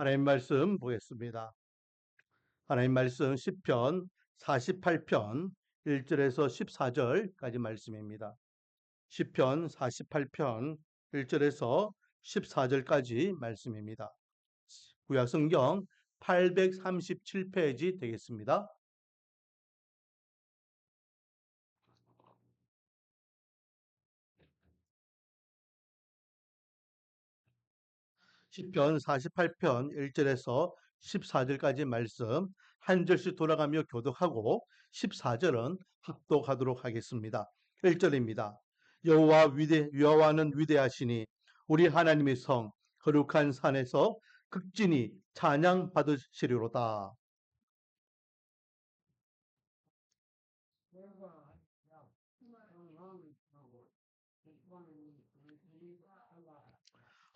하나님 말씀 보겠습니다. 하나님 말씀 10편 48편 1절에서 14절까지 말씀입니다. 10편 48편 1절에서 14절까지 말씀입니다. 구약 성경 837페이지 되겠습니다. 시편 48편 1절에서 14절까지 말씀 한 절씩 돌아가며 교독하고 14절은 합독하도록 하겠습니다. 1절입니다. 여호와 위대 여호와는 위대하시니 우리 하나님의 성 거룩한 산에서 극진히 찬양 받으시리로다.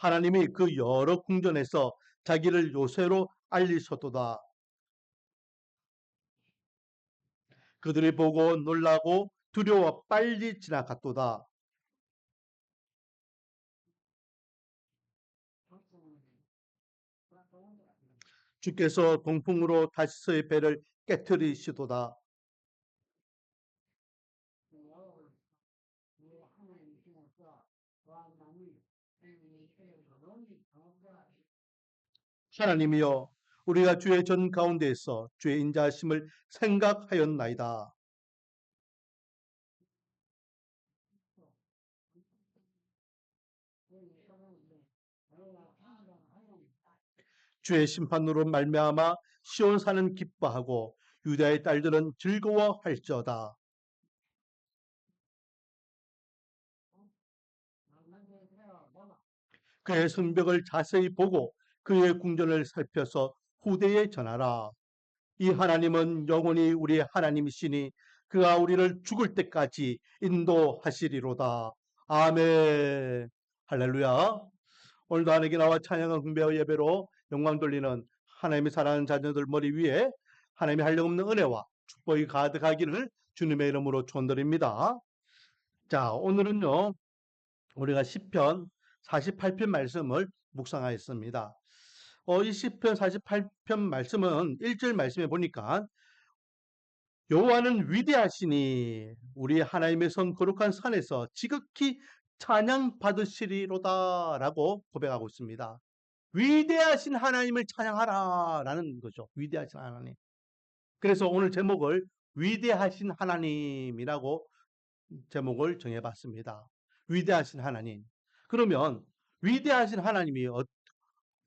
하나님이 그 여러 궁전에서 자기를 요새로 알리셨도다. 그들이 보고 놀라고 두려워 빨리 지나갔도다. 주께서 동풍으로 다시서의 배를 깨뜨리시도다. 하나님이여 우리가 주의 전 가운데에서 주의 인자하심을 생각하였나이다. 주의 심판으로 말미암아 시온 사는 기뻐하고 유다의 딸들은 즐거워할지어다. 그의 성벽을 자세히 보고 그의 궁전을 살펴서 후대에 전하라. 이 하나님은 영원히 우리의 하나님이시니 그가 우리를 죽을 때까지 인도하시리로다. 아멘. 할렐루야. 오늘도 하나님께 나와 찬양과 궁배와 예배로 영광 돌리는 하나님의 사랑하는 자녀들 머리 위에 하나님의 한량없는 은혜와 축복이 가득하기를 주님의 이름으로 축원드립니다. 자, 오늘은요. 우리가 10편 48편 말씀을 묵상하였습니다. 어, 이 시편 48편 말씀은 1절 말씀에 보니까 여호와는 위대하시니 우리 하나님의 성 거룩한 산에서 지극히 찬양 받으시리로다라고 고백하고 있습니다. 위대하신 하나님을 찬양하라라는 거죠. 위대하신 하나님. 그래서 오늘 제목을 위대하신 하나님이라고 제목을 정해봤습니다. 위대하신 하나님. 그러면 위대하신 하나님이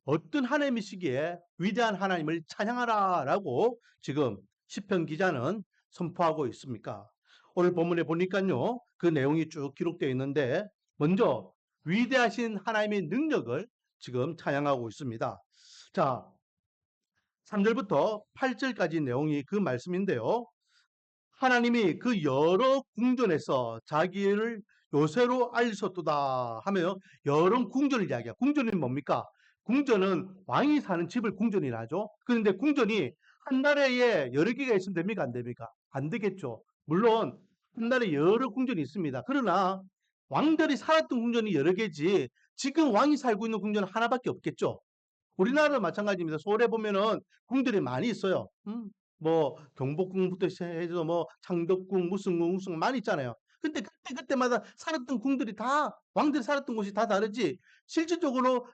어, 어떤 하나님이시기에 위대한 하나님을 찬양하라라고 지금 시편 기자는 선포하고 있습니까? 오늘 본문에 보니까요. 그 내용이 쭉 기록되어 있는데 먼저 위대하신 하나님의 능력을 지금 찬양하고 있습니다. 자, 3절부터 8절까지 내용이 그 말씀인데요. 하나님이 그 여러 궁전에서 자기를 요새로 알리셨도다 하며 여러 궁전을 이야기해요. 궁전이 뭡니까? 궁전은 왕이 사는 집을 궁전이라 하죠. 그런데 궁전이 한 나라에 여러 개가 있으면 됩니까? 안 됩니까? 안 되겠죠. 물론 한 나라에 여러 궁전이 있습니다. 그러나 왕들이 살았던 궁전이 여러 개지 지금 왕이 살고 있는 궁전은 하나밖에 없겠죠. 우리나라도 마찬가지입니다. 서울에 보면은 궁들이 많이 있어요. 음, 뭐 경복궁부터 해서 뭐 창덕궁, 무슨 궁, 무슨 궁 많이 있잖아요. 근데 그때 그때마다 살았던 궁들이 다 왕들이 살았던 곳이 다 다르지. 실질적으로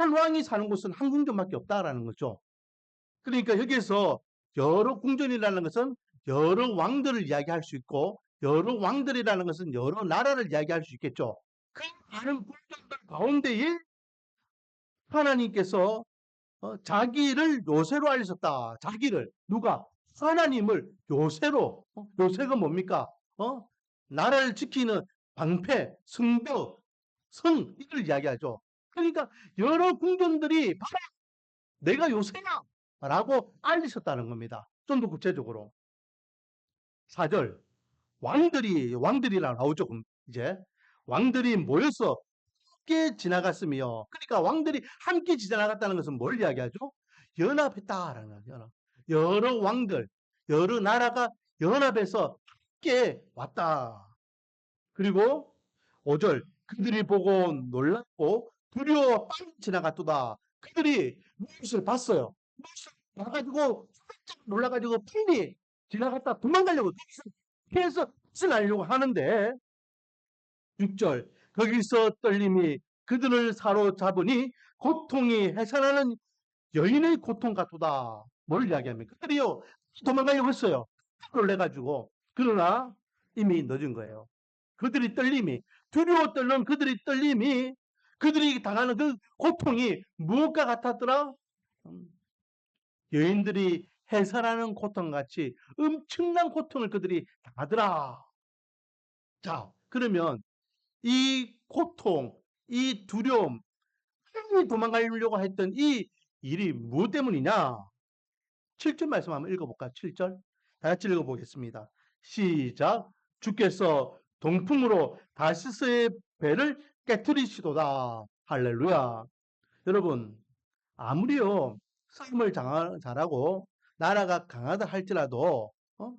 한 왕이 사는 곳은 한 궁전밖에 없다라는 거죠. 그러니까 여기에서 여러 궁전이라는 것은 여러 왕들을 이야기할 수 있고 여러 왕들이라는 것은 여러 나라를 이야기할 수 있겠죠. 그 많은 궁전들 가운데에 하나님께서 어, 자기를 요새로 알리셨다. 자기를 누가 하나님을 요새로 어, 요새가 뭡니까? 어? 나라를 지키는 방패, 성벽, 성 이걸 이야기하죠. 그러니까 여러 궁전들이 바로 내가 요새야 라고 알리셨다는 겁니다. 좀 더 구체적으로. 4절 왕들이 왕들이라 나오죠. 이제 왕들이 모여서 함께 지나갔으며 그러니까 왕들이 함께 지나갔다는 것은 뭘 이야기하죠? 연합했다라는 거예요. 연합. 여러 왕들, 여러 나라가 연합해서 함께 왔다. 그리고 5절 그들이 보고 놀랐고 두려워 빨리 지나갔도다. 그들이 무엇을 봤어요. 무엇을 봐가지고 깜짝 놀라가지고 빨리 지나갔다 도망가려고 해서 뜻을 알려고 하는데 6절 거기서 떨림이 그들을 사로잡으니 고통이 해산하는 여인의 고통 같도다. 뭘 이야기합니까? 그들이요 도망가려고 했어요. 놀래가지고 그러나 이미 늦은 거예요. 그들이 떨림이 두려워 떨는 그들이 떨림이 그들이 당하는 그 고통이 무엇과 같았더라? 음, 여인들이 해산하는 고통같이 엄청난 고통을 그들이 당하더라. 자, 그러면 이 고통, 이 두려움, 도망가려고 했던 이 일이 무엇 때문이냐? 7절 말씀 한번 읽어볼까요? 7절. 다 같이 읽어보겠습니다. 시작. 주께서 동풍으로 다시스의 배를 깨뜨리시도다. 할렐루야. 여러분, 아무리요, 싸움을 장- 잘하고 나라가 강하다 할지라도, 어?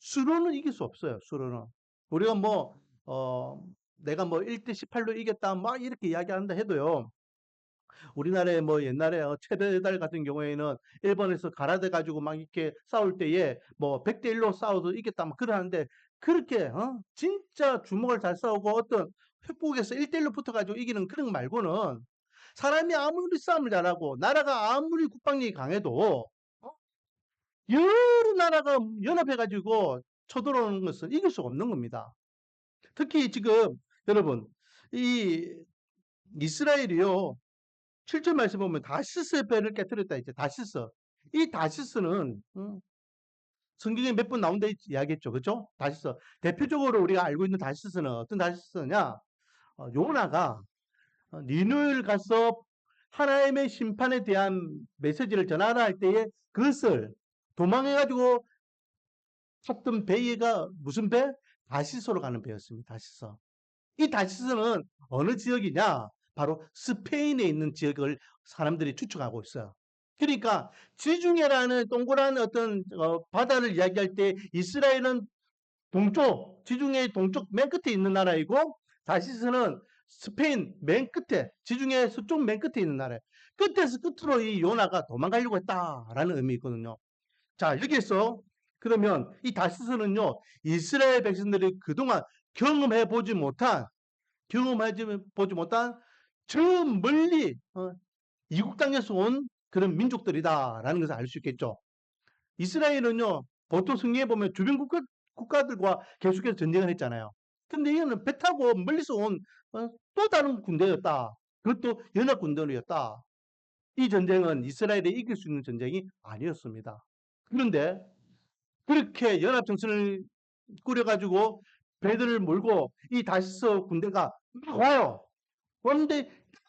수로는 이길 수 없어요, 수로는. 우리가 뭐, 어, 내가 뭐 1대 18로 이겼다, 막 이렇게 이야기한다 해도요, 우리나라에 뭐 옛날에 어, 최배달 같은 경우에는 일본에서 가라돼 가지고 막 이렇게 싸울 때에 뭐 100대 1로 싸워도 이겼다 막 그러는데 그렇게 어? 진짜 주먹을 잘 싸우고 어떤 회복에서 1대 1로 붙어 가지고 이기는 그런 거 말고는 사람이 아무리 싸움을 잘하고 나라가 아무리 국방력이 강해도 어? 여러 나라가 연합해 가지고 쳐들어오는 것은 이길 수 없는 겁니다. 특히 지금 여러분 이 이스라엘이요 7절 말씀 보면 다시스 배를 깨뜨렸다 이제 다시스. 이 다시스는 음, 성경에 몇 번 나온다 이야기했죠. 그죠? 다시스. 대표적으로 우리가 알고 있는 다시스는 어떤 다시스냐? 어, 요나가 어, 니누를 가서 하나님의 심판에 대한 메시지를 전하라 할 때에 그것을 도망해가지고 탔던 배가 무슨 배? 다시스로 가는 배였습니다. 다시스. 이 다시스는 어느 지역이냐? 바로 스페인에 있는 지역을 사람들이 추측하고 있어요. 그러니까 지중해라는 동그란 어떤 어, 바다를 이야기할 때 이스라엘은 동쪽, 지중해 동쪽 맨 끝에 있는 나라이고 다시스는 스페인 맨 끝에, 지중해 서쪽 맨 끝에 있는 나라예요. 끝에서 끝으로 이 요나가 도망가려고 했다라는 의미 있거든요. 자, 여기에서 그러면 이 다시스는요, 이스라엘 백성들이 그동안 경험해 보지 못한, 경험해 보지 못한 저 멀리 어, 이국 땅에서 온 그런 민족들이다라는 것을 알 수 있겠죠. 이스라엘은요 보통 승리해 보면 주변 국가, 국가들과 계속해서 전쟁을 했잖아요. 근데 이거는 배 타고 멀리서 온또 어, 다른 군대였다. 그것도 연합 군대였다. 이 전쟁은 이스라엘이 이길 수 있는 전쟁이 아니었습니다. 그런데 그렇게 연합 정신을 꾸려가지고 배들을 몰고 이 다시서 군대가 막 와요. 그런데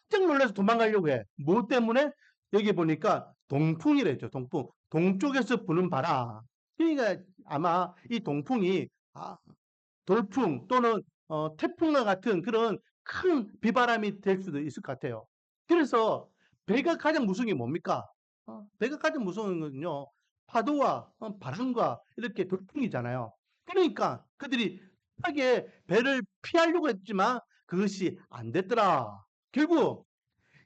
깜짝 놀라서 도망가려고 해. 뭐 때문에? 여기 보니까 동풍이랬죠. 동풍. 동쪽에서 부는 바람. 그러니까 아마 이 동풍이 아, 돌풍 또는 어, 태풍과 같은 그런 큰 비바람이 될 수도 있을 것 같아요. 그래서 배가 가장 무서운 게 뭡니까? 어, 배가 가장 무서운 건요. 파도와 어, 바람과 이렇게 돌풍이잖아요. 그러니까 그들이 하게 배를 피하려고 했지만 그것이 안 됐더라. 결국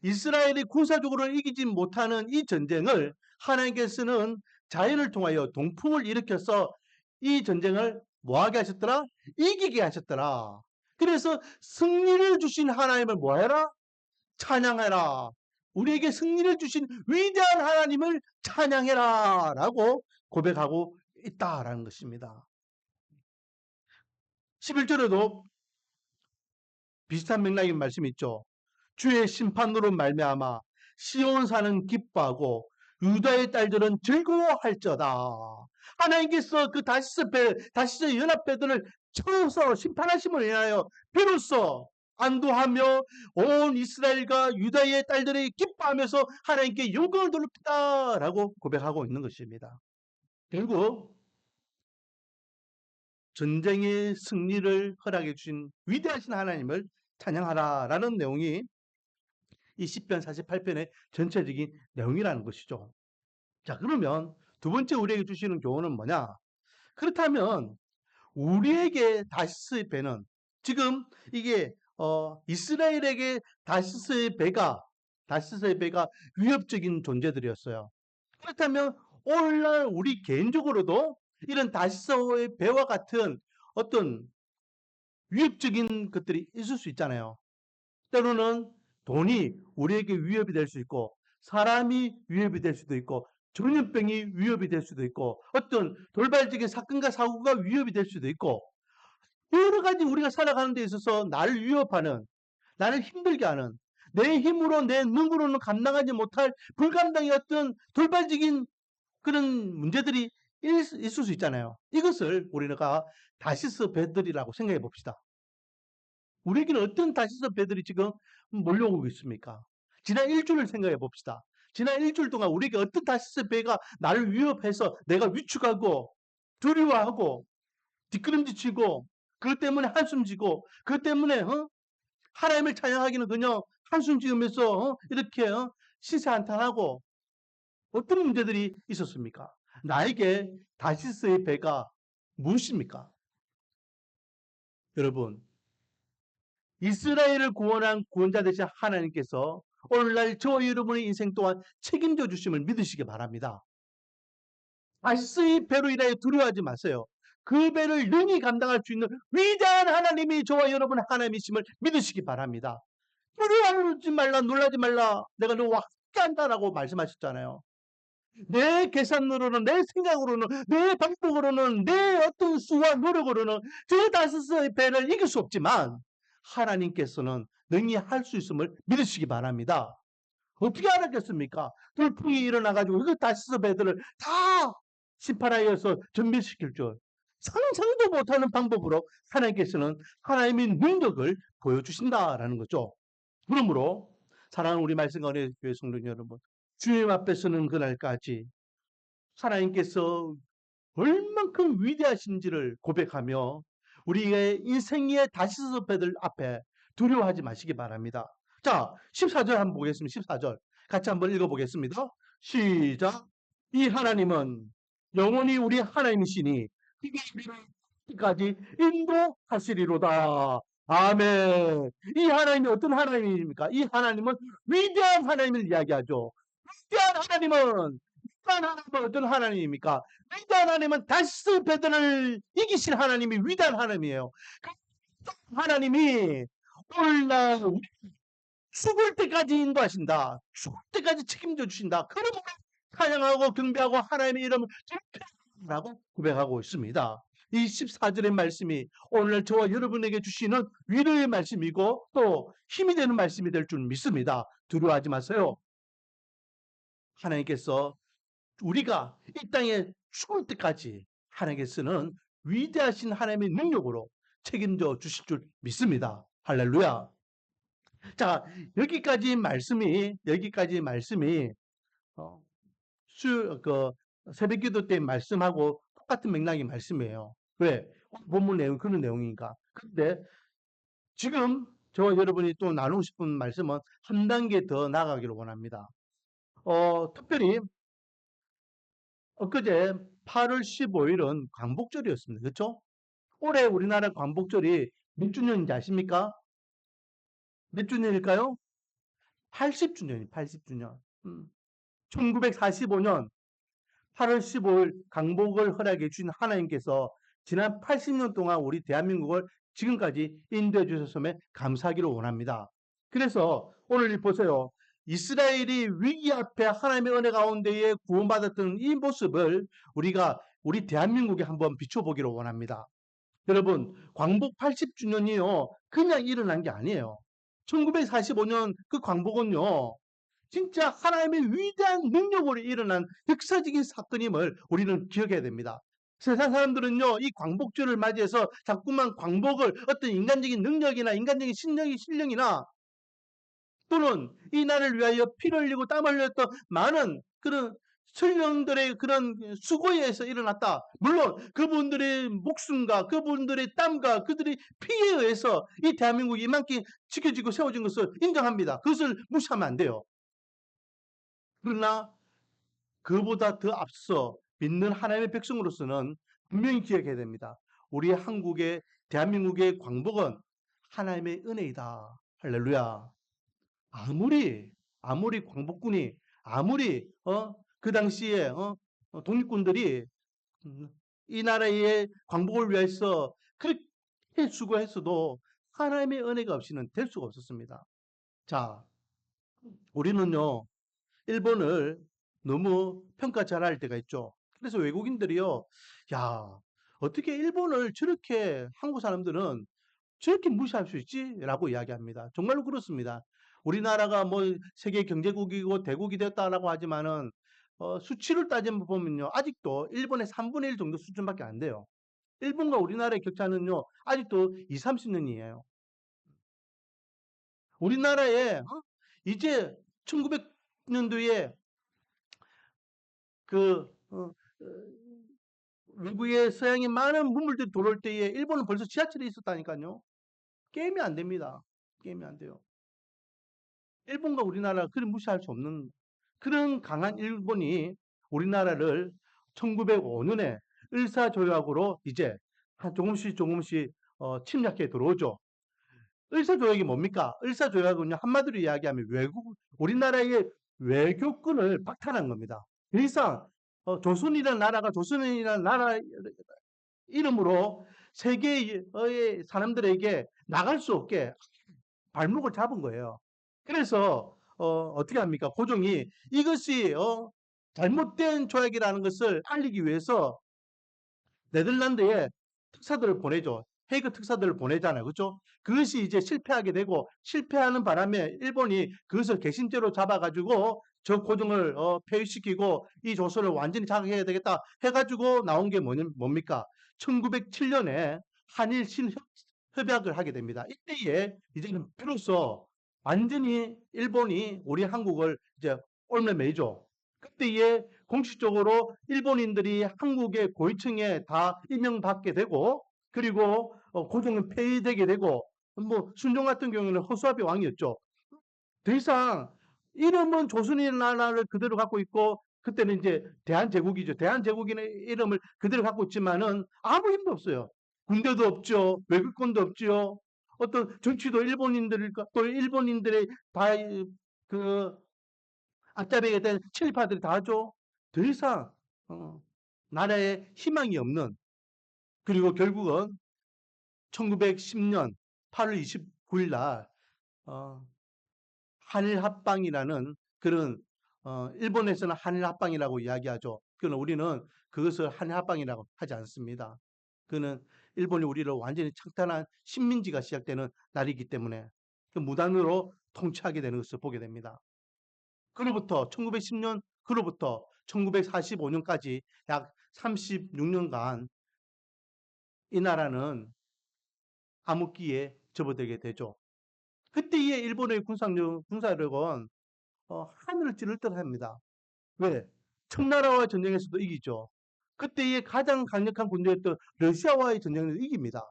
이스라엘이 군사적으로 이기지 못하는 이 전쟁을 하나님께서는 자연을 통하여 동풍을 일으켜서 이 전쟁을 뭐하게 하셨더라? 이기게 하셨더라. 그래서 승리를 주신 하나님을 뭐해라? 찬양해라. 우리에게 승리를 주신 위대한 하나님을 찬양해라. 라고 고백하고 있다라는 것입니다. 11절에도 비슷한 맥락의 말씀이 있죠. 주의 심판으로 말미암아 시온 사는 기뻐하고 유다의 딸들은 즐거워할저다. 하나님께서 그 다시스 배, 다시스 연합배들을 쳐서 심판하심을 인하여 비로소 안도하며 온 이스라엘과 유다의 딸들이 기뻐하면서 하나님께 영광을 돌립다라고 고백하고 있는 것입니다. 결국 전쟁의 승리를 허락해 주신 위대하신 하나님을 찬양하라라는 내용이 이 10편 48편의 전체적인 내용이라는 것이죠. 자, 그러면 두 번째 우리에게 주시는 교훈은 뭐냐? 그렇다면 우리에게 다시스의 배는 지금 이게 어, 이스라엘에게 다시스의 배가 다시스의 배가 위협적인 존재들이었어요. 그렇다면 오늘날 우리 개인적으로도 이런 다시스의 배와 같은 어떤 위협적인 것들이 있을 수 있잖아요. 때로는 돈이 우리에게 위협이 될 수 있고 사람이 위협이 될 수도 있고 전염병이 위협이 될 수도 있고 어떤 돌발적인 사건과 사고가 위협이 될 수도 있고 여러 가지 우리가 살아가는 데 있어서 나를 위협하는 나를 힘들게 하는 내 힘으로 내 능으로는 감당하지 못할 불감당의 어떤 돌발적인 그런 문제들이 있- 있을 수 있잖아요. 이것을 우리가 다시스 배들이라고 생각해 봅시다. 우리에게는 어떤 다시스 배들이 지금 몰려오고 있습니까? 지난 일주일을 생각해 봅시다. 지난 일주일 동안 우리에게 어떤 다시스 배가 나를 위협해서 내가 위축하고 두려워하고 뒷걸음질치고 그것 때문에 한숨 지고 그것 때문에 어? 하나님을 찬양하기는 그냥 한숨 지으면서 어? 이렇게 어? 시세한탄하고 어떤 문제들이 있었습니까? 나에게 다시스의 배가 무엇입니까? 여러분, 이스라엘을 구원한 구원자 되신 하나님께서 오늘날 저와 여러분의 인생 또한 책임져 주심을 믿으시기 바랍니다. 다시스의 배로 인하여 두려워하지 마세요. 그 배를 능히 감당할 수 있는 위대한 하나님이 저와 여러분 하나님이심을 믿으시기 바랍니다. 두려워하지 말라, 놀라지 말라. 내가 너와 함께 한다라고 말씀하셨잖아요. 내 계산으로는, 내 생각으로는, 내 방법으로는, 내 어떤 수와 노력으로는 저 다스스의 배를 이길 수 없지만 하나님께서는 능히 할 수 있음을 믿으시기 바랍니다. 어떻게 알았겠습니까? 돌풍이 일어나가지고 그 다시스 배들을 다 심판하여서 전멸시킬 줄 상상도 못하는 방법으로 하나님께서는 하나님의 능력을 보여주신다라는 거죠. 그러므로 사랑하는 우리 말씀 가운데 교회 성도 여러분 주님 앞에 서는 그날까지 하나님께서 얼만큼 위대하신지를 고백하며 우리의 인생의 다시스 배들 앞에 두려워하지 마시기 바랍니다. 자, 14절 한번 보겠습니다. 14절. 같이 한번 읽어보겠습니다. 시작. 이 하나님은 영원히 우리 하나님이시니 까지 인도하시리로다. 아멘. 이 하나님이 어떤 하나님입니까? 이 하나님은 위대한 하나님을 이야기하죠. 위대한 하나님은 위대한 하나님은 어떤 하나님입니까? 위대한 하나님은 다시 배들을 이기신 하나님이 위대한 하나님이에요. 그 하나님이 우리 죽을 때까지 인도하신다. 죽을 때까지 책임져 주신다. 그러므로 찬양하고 경배하고 하나님의 이름을 라고 고백하고 있습니다. 이 14절의 말씀이 오늘 저와 여러분에게 주시는 위로의 말씀이고 또 힘이 되는 말씀이 될 줄 믿습니다. 두려워하지 마세요. 하나님께서 우리가 이 땅에 죽을 때까지 하나님께서는 위대하신 하나님의 능력으로 책임져 주실 줄 믿습니다. 할렐루야. 자, 여기까지 말씀이, 여기까지 말씀이, 어, 수, 그, 새벽 기도 때 말씀하고 똑같은 맥락의 말씀이에요. 왜? 본문 내용, 그런 내용이니까. 근데 지금 저와 여러분이 또 나누고 싶은 말씀은 한 단계 더 나가기를 원합니다. 어, 특별히 엊그제 8월 15일은 광복절이었습니다. 그렇죠? 올해 우리나라 광복절이 몇 주년인지 아십니까? 몇 주년일까요? 80주년이 80주년. 음. 1945년 8월 15일 강복을 허락해 주신 하나님께서 지난 80년 동안 우리 대한민국을 지금까지 인도해 주셨음에 감사하기를 원합니다. 그래서 오늘 보세요. 이스라엘이 위기 앞에 하나님의 은혜 가운데에 구원받았던 이 모습을 우리가 우리 대한민국에 한번 비춰보기를 원합니다. 여러분, 광복 80주년이요. 그냥 일어난 게 아니에요. 1945년 그 광복은요. 진짜 하나님의 위대한 능력으로 일어난 역사적인 사건임을 우리는 기억해야 됩니다. 세상 사람들은요, 이 광복절을 맞이해서 자꾸만 광복을 어떤 인간적인 능력이나 인간적인 신령이 신령이나 또는 이 날을 위하여 피를 흘리고 땀을 흘렸던 많은 그런 설령들의 그런 수고에 의해서 일어났다. 물론 그분들의 목숨과 그분들의 땀과 그들의 피에 의해서 이 대한민국이 이만큼 지켜지고 세워진 것을 인정합니다. 그것을 무시하면 안 돼요. 그러나 그보다 더 앞서 믿는 하나님의 백성으로서는 분명히 기억해야 됩니다. 우리 한국의 대한민국의 광복은 하나님의 은혜이다. 할렐루야. 아무리 아무리 광복군이 아무리 어 그 당시에 어어 독립군들이 음이 나라의 광복을 위해서 그렇게 수고했어도 하나님의 은혜가 없이는 될 수가 없었습니다. 자, 우리는요, 일본을 너무 평가 잘할 때가 있죠. 그래서 외국인들이요, 야, 어떻게 일본을 저렇게 한국 사람들은 저렇게 무시할 수 있지? 라고 이야기합니다. 정말로 그렇습니다. 우리나라가 뭐 세계 경제국이고 대국이 됐다라고 하지만은 어, 수치를 따지면 보면요. 아직도 일본의 3분의 1 정도 수준밖에 안 돼요. 일본과 우리나라의 격차는요. 아직도 2, 30년이에요. 우리나라에 어? 이제 1900년도에 그 어, 어, 외국의 서양의 많은 문물들이 들어올 때에 일본은 벌써 지하철이 있었다니까요. 게임이 안 됩니다. 게임이 안 돼요. 일본과 우리나라가 그리 무시할 수 없는 그런 강한 일본이 우리나라를 1905년에 을사조약으로 이제 한 조금씩 조금씩 어, 침략해 들어오죠. 을사조약이 뭡니까? 을사조약은요 한마디로 이야기하면 외국 우리나라의 외교권을 박탈한 겁니다. 더 이상 어, 조선이라는 나라가 조선이라는 나라 이름으로 세계의 사람들에게 나갈 수 없게 발목을 잡은 거예요. 그래서 어, 어떻게 합니까? 고종이 이것이 어, 잘못된 조약이라는 것을 알리기 위해서 네덜란드에 특사들을 보내죠. 헤이그 특사들을 보내잖아요. 그렇죠? 그것이 이제 실패하게 되고 실패하는 바람에 일본이 그것을 개심죄로 잡아가지고 저 고종을 어, 폐위시키고 이 조선을 완전히 장악해야 되겠다 해가지고 나온 게 뭐냐, 뭡니까? 1907년에 한일 신협약을 하게 됩니다. 이때에 이제는 비로소 완전히 일본이 우리 한국을 이제 올매매죠. 그때에 공식적으로 일본인들이 한국의 고위층에 다 임명받게 되고 그리고 어, 고종은 폐위되게 되고 뭐 순종 같은 경우에는 허수아비 왕이었죠. 더 이상 이름은 조선이라는 나라를 그대로 갖고 있고 그때는 이제 대한제국이죠. 대한제국이라는 이름을 그대로 갖고 있지만은 아무 힘도 없어요. 군대도 없죠. 외국권도 없죠. 어떤 정치도 일본인들일까 또 일본인들의 다그 앞잡이에 대한 친일파들이 다 하죠. 더 이상 어, 나라에 희망이 없는 그리고 결국은 1910년 8월 29일 날 어, 한일 합방이라는 그런 어, 일본에서는 한일 합방이라고 이야기하죠. 그러나 우리는 그것을 한일 합방이라고 하지 않습니다. 그는 일본이 우리를 완전히 창탄한 식민지가 시작되는 날이기 때문에 그 무단으로 통치하게 되는 것을 보게 됩니다. 그로부터 1910년 그로부터 1945년까지 약 36년간 이 나라는 암흑기에 접어들게 되죠. 그때의 일본의 군사력, 군사력은 어, 하늘을 찌를 듯 합니다. 왜? 청나라와 전쟁에서도 이기죠. 그때의 가장 강력한 군대였던 러시아와의 전쟁에서 이깁니다.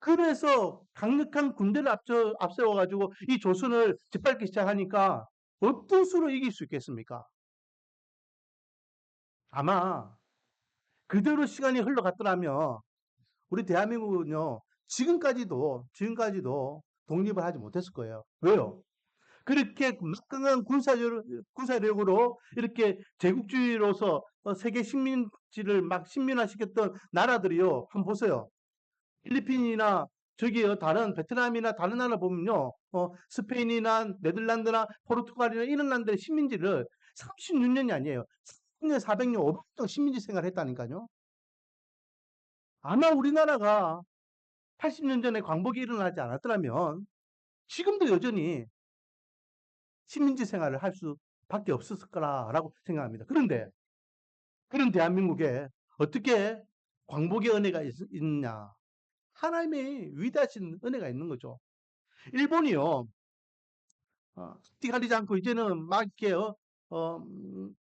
그래서 강력한 군대를 앞서, 앞세워가지고 이 조선을 짓밟기 시작하니까 어떤 수로 이길 수 있겠습니까? 아마 그대로 시간이 흘러갔더라면 우리 대한민국은요 지금까지도 지금까지도 독립을 하지 못했을 거예요. 왜요? 그렇게 막강한 군사력, 군사력으로 이렇게 제국주의로서 어, 세계 식민지를 막 식민화시켰던 나라들이요. 한번 보세요. 필리핀이나 저기요 다른 베트남이나 다른 나라 보면요. 어, 스페인이나 네덜란드나 포르투갈이나 이런 나라들의 식민지를 36년이 아니에요. 300년, 400년, 500년 식민지 생활을 했다니까요. 아마 우리나라가 80년 전에 광복이 일어나지 않았더라면 지금도 여전히 식민지 생활을 할 수밖에 없었을 거라고 생각합니다. 그런데 그런 대한민국에 어떻게 광복의 은혜가 있, 있느냐? 하나님의 위대하신 은혜가 있는 거죠. 일본이요. 어, 가리지 않고 이제는 막 이렇게 어, 어, 음,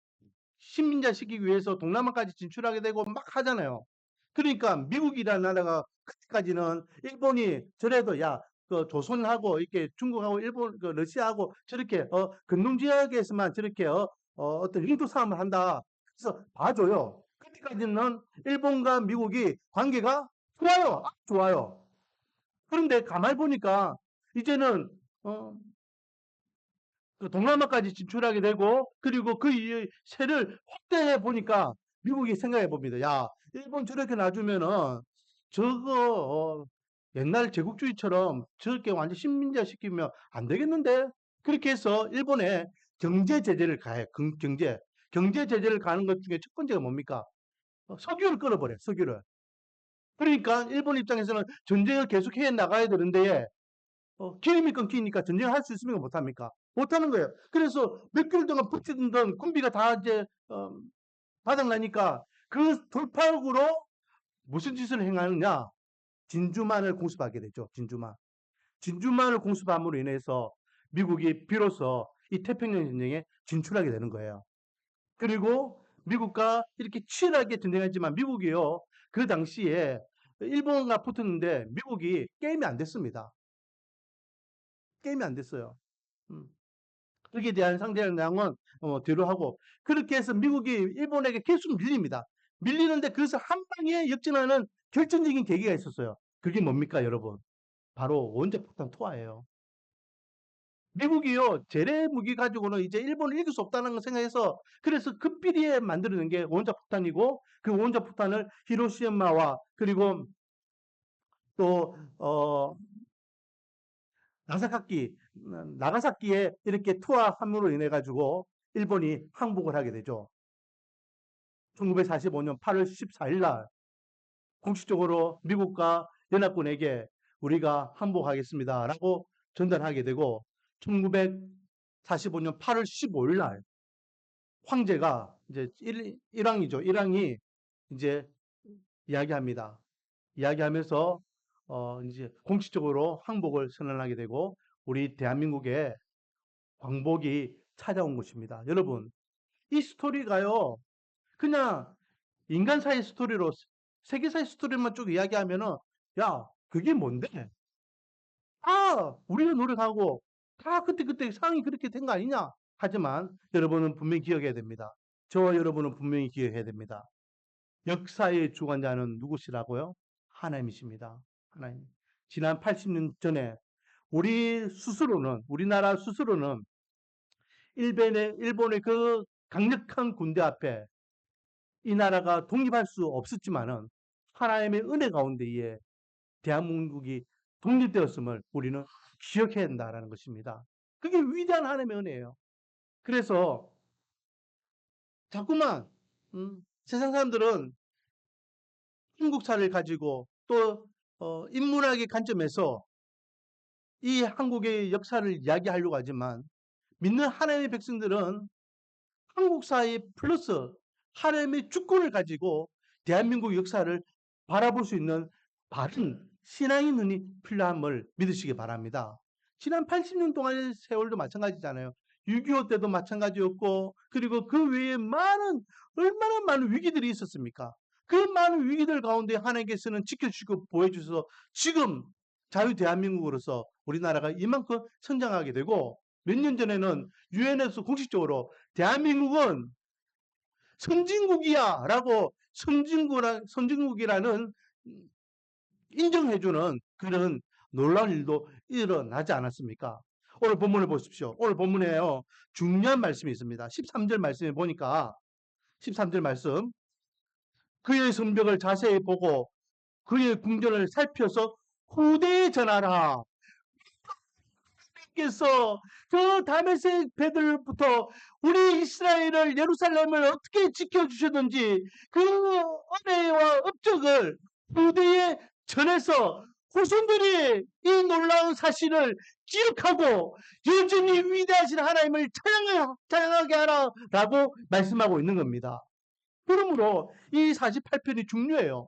식민자 시키기 위해서 동남아까지 진출하게 되고 막 하잖아요. 그러니까 미국이라는 나라가 그때까지는 일본이 저래도 야, 그 조선하고 이렇게 중국하고 일본, 그 러시아하고 저렇게 어, 근동 지역에서만 저렇게 어, 어, 떤领土 싸움을 한다. 그래서 봐줘요. 그때까지는 일본과 미국이 관계가 좋아요. 좋아요. 그런데 가만히 보니까 이제는 어, 그 동남아까지 진출하게 되고 그리고 그이 세를 확대해 보니까 미국이 생각해 봅니다. 야, 일본 저렇게 놔주면은 저거 어, 옛날 제국주의처럼 저렇게 완전 식민지화 시키면 안 되겠는데? 그렇게 해서 일본에 경제 제재를 가해. 경- 경제. 경제 제재를 가는 것 중에 첫 번째가 뭡니까? 어, 석유를 끌어버려. 석유를. 그러니까 일본 입장에서는 전쟁을 계속 해 나가야 되는데 어, 기름이 끊기니까 전쟁을 할 수 있습니까? 못합니까? 못하는 거예요. 그래서 몇 개월 동안 버티던 군비가 다 이제 어, 바닥나니까 그 돌파구로 무슨 짓을 행하느냐? 진주만을 공습하게 되죠. 진주만. 진주만을 공습함으로 인해서 미국이 비로소 이 태평양 전쟁에 진출하게 되는 거예요. 그리고 미국과 이렇게 치열하게 전쟁했지만 미국이요. 그 당시에 일본과 붙었는데 미국이 게임이 안 됐습니다. 게임이 안 됐어요. 음. 거기에 대한 상대량은 어, 뒤로 하고 그렇게 해서 미국이 일본에게 계속 밀립니다. 밀리는데 그래서 한 방에 역전하는 결정적인 계기가 있었어요. 그게 뭡니까, 여러분? 바로 원자폭탄 투하예요. 미국이요, 재래 무기 가지고는 이제 일본을 이길 수 없다는 걸 생각해서 그래서 급비리에 만들어낸 게 원자폭탄이고 그 원자폭탄을 히로시마와 그리고 또, 어, 나사카키, 나가사키에 이렇게 투하함으로 인해 가지고 일본이 항복을 하게 되죠. 1945년 8월 14일 날 공식적으로 미국과 연합군에게 우리가 항복하겠습니다. 라고 전달하게 되고 1945년 8월 15일 날 황제가 이제 1, 1왕이죠. 1왕이 이제 이야기합니다. 이야기하면서 어 이제 공식적으로 항복을 선언하게 되고 우리 대한민국에 광복이 찾아온 것입니다. 여러분, 이 스토리가요. 그냥 인간사의 스토리로 세계사의 스토리만 쭉 이야기하면은 야, 그게 뭔데? 아, 우리가 노력하고 다 그때그때 상황이 그렇게 된 거 아니냐? 하지만 여러분은 분명히 기억해야 됩니다. 저와 여러분은 분명히 기억해야 됩니다. 역사의 주관자는 누구시라고요? 하나님이십니다. 하나님. 지난 80년 전에 우리 스스로는, 우리나라 스스로는 일본의, 일본의 그 강력한 군대 앞에 이 나라가 독립할 수 없었지만은 하나님의 은혜 가운데 에 대한민국이 독립되었음을 우리는 기억해야 한다라는 것입니다. 그게 위대한 하나님의 은혜예요. 그래서 자꾸만 음, 세상 사람들은 한국사를 가지고 또 어, 인문학의 관점에서 이 한국의 역사를 이야기하려고 하지만 믿는 하나님의 백성들은 한국사의 플러스 하나님의 주권을 가지고 대한민국 역사를 바라볼 수 있는 바른 신앙의 눈이 필요함을 믿으시기 바랍니다. 지난 80년 동안의 세월도 마찬가지잖아요. 6.25 때도 마찬가지였고, 그리고 그 외에 많은, 얼마나 많은 위기들이 있었습니까? 그 많은 위기들 가운데 하나님께서는 지켜주시고 보여주셔서 지금 자유 대한민국으로서 우리나라가 이만큼 성장하게 되고, 몇 년 전에는 유엔에서 공식적으로 대한민국은 선진국이야 라고 선진국이라, 선진국이라는 인정해주는 그런 놀라운 일도 일어나지 않았습니까? 오늘 본문을 보십시오. 오늘 본문에요. 중요한 말씀이 있습니다. 13절 말씀에 보니까 13절 말씀 그의 성벽을 자세히 보고 그의 궁전을 살펴서 후대에 전하라. 께서 저 다메섹 배들부터 우리 이스라엘을 예루살렘을 어떻게 지켜주셨는지 그 은혜와 업적을 후대에 전해서 후손들이 이 놀라운 사실을 기억하고 여전히 위대하신 하나님을 찬양, 찬양하게 하라라고 말씀하고 있는 겁니다. 그러므로 이 48편이 중요해요.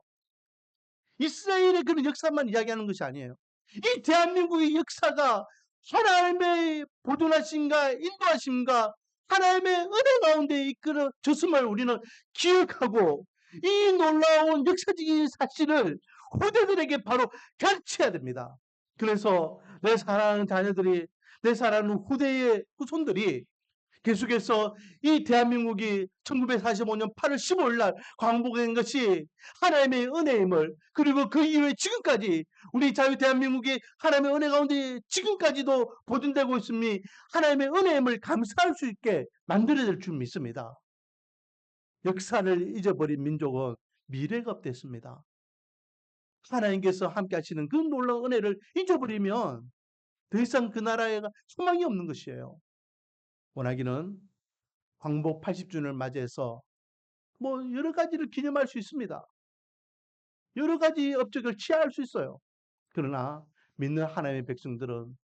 이스라엘의 그런 역사만 이야기하는 것이 아니에요. 이 대한민국의 역사가 하나님의 보존하심과 인도하심과 하나님의 은혜 가운데 이끌어 줬음을 우리는 기억하고 이 놀라운 역사적인 사실을 후대들에게 바로 가르쳐야 됩니다. 그래서 내 사랑하는 자녀들이 내 사랑하는 후대의 후손들이 계속해서 이 대한민국이 1945년 8월 15일 날 광복된 것이 하나님의 은혜임을 그리고 그 이후에 지금까지 우리 자유 대한민국이 하나님의 은혜 가운데 지금까지도 보존되고 있음이 하나님의 은혜임을 감사할 수 있게 만들어질 줄 믿습니다. 역사를 잊어버린 민족은 미래가 없댔습니다. 하나님께서 함께 하시는 그 놀라운 은혜를 잊어버리면 더 이상 그 나라에 소망이 없는 것이에요. 원하기는 광복 80주년을 맞이해서 뭐 여러 가지를 기념할 수 있습니다. 여러 가지 업적을 취할 수 있어요. 그러나 믿는 하나님의 백성들은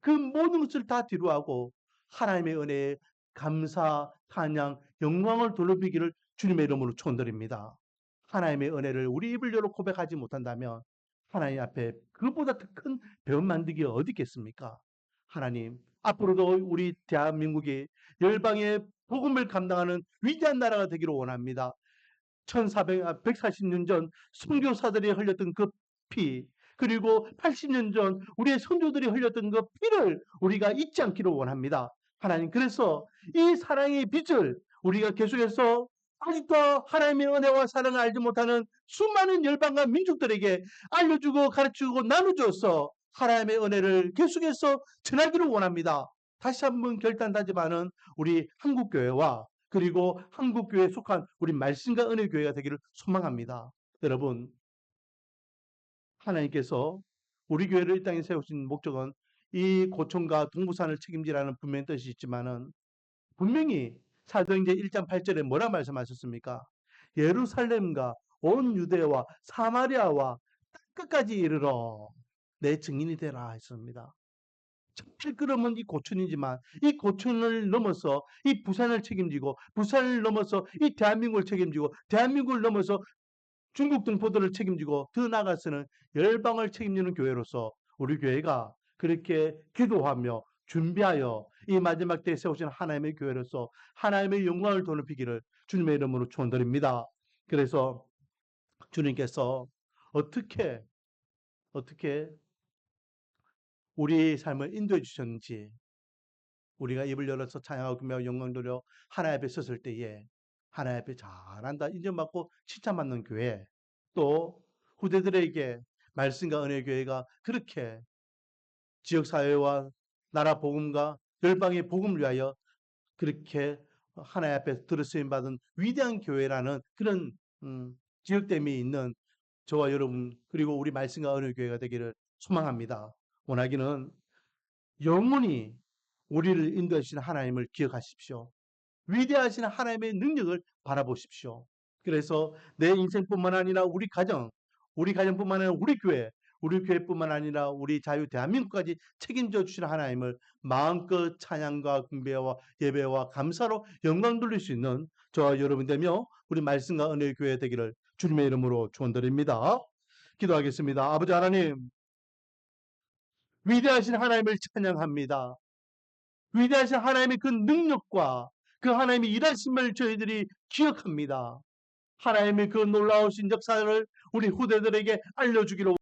그 모든 것을 다 뒤로하고 하나님의 은혜에 감사, 찬양, 영광을 돌려비기를 주님의 이름으로 촌드립니다. 하나님의 은혜를 우리 입을 열어 고백하지 못한다면 하나님 앞에 그것보다 더 큰 배움 만들기 어디 있겠습니까? 하나님, 앞으로도 우리 대한민국이 열방의 복음을 감당하는 위대한 나라가 되기를 원합니다. 1400, 140년 전 선교사들이 흘렸던 그 피, 그리고 80년 전 우리의 선조들이 흘렸던 그 피를 우리가 잊지 않기를 원합니다. 하나님, 그래서 이 사랑의 빛을 우리가 계속해서 아직도 하나님의 은혜와 사랑을 알지 못하는 수많은 열방과 민족들에게 알려주고 가르치고 나눠줘서 하나님의 은혜를 계속해서 전하기를 원합니다. 다시 한번 결단하지만은 우리 한국교회와 그리고 한국교회에 속한 우리 말씀과 은혜교회가 되기를 소망합니다. 여러분, 하나님께서 우리 교회를 이 땅에 세우신 목적은 이 고촌과 동부산을 책임지라는 분명히 뜻이 있지만은 분명히 사도행전 1장 8절에 뭐라 말씀하셨습니까? 예루살렘과 온 유대와 사마리아와 끝까지 이르러 내 증인이 되라 했습니다. 첫필걸음은 이 고촌이지만 이 고촌을 넘어서 이 부산을 책임지고 부산을 넘어서 이 대한민국을 책임지고 대한민국을 넘어서 중국 동포들을 책임지고 더 나아가서는 열방을 책임지는 교회로서 우리 교회가 그렇게 기도하며 준비하여 이 마지막 때에 세우신 하나님의 교회로서 하나님의 영광을 돌리기를 주님의 이름으로 축원드립니다. 그래서 주님께서 어떻게 어떻게 우리 삶을 인도해 주셨는지 우리가 입을 열어서 찬양하고 기며 영광 돌려 하나님 앞에 섰을 때에 하나님 앞에 잘한다 인정받고 칭찬받는 교회 또 후대들에게 말씀과 은혜 교회가 그렇게 지역 사회와 나라 복음과 열방의 복음을 위하여 그렇게 하나님 앞에 들으쓰임 받은 위대한 교회라는 그런 음, 지역됨이 있는 저와 여러분 그리고 우리 말씀과 은혜 교회가 되기를 소망합니다. 원하기는 영원히 우리를 인도하신 하나님을 기억하십시오. 위대하신 하나님의 능력을 바라보십시오. 그래서 내 인생뿐만 아니라 우리 가정, 우리 가정뿐만 아니라 우리 교회, 우리 교회뿐만 아니라 우리 자유 대한민국까지 책임져 주시는 하나님을 마음껏 찬양과 궁배와 예배와 감사로 영광 돌릴 수 있는 저와 여러분 되며 우리 말씀과 은혜의 교회 되기를 주님의 이름으로 축원드립니다. 기도하겠습니다. 아버지 하나님 위대하신 하나님을 찬양합니다. 위대하신 하나님의 그 능력과 그 하나님의 일하심을 저희들이 기억합니다. 하나님의 그 놀라우신 역사를 우리 후대들에게 알려주기로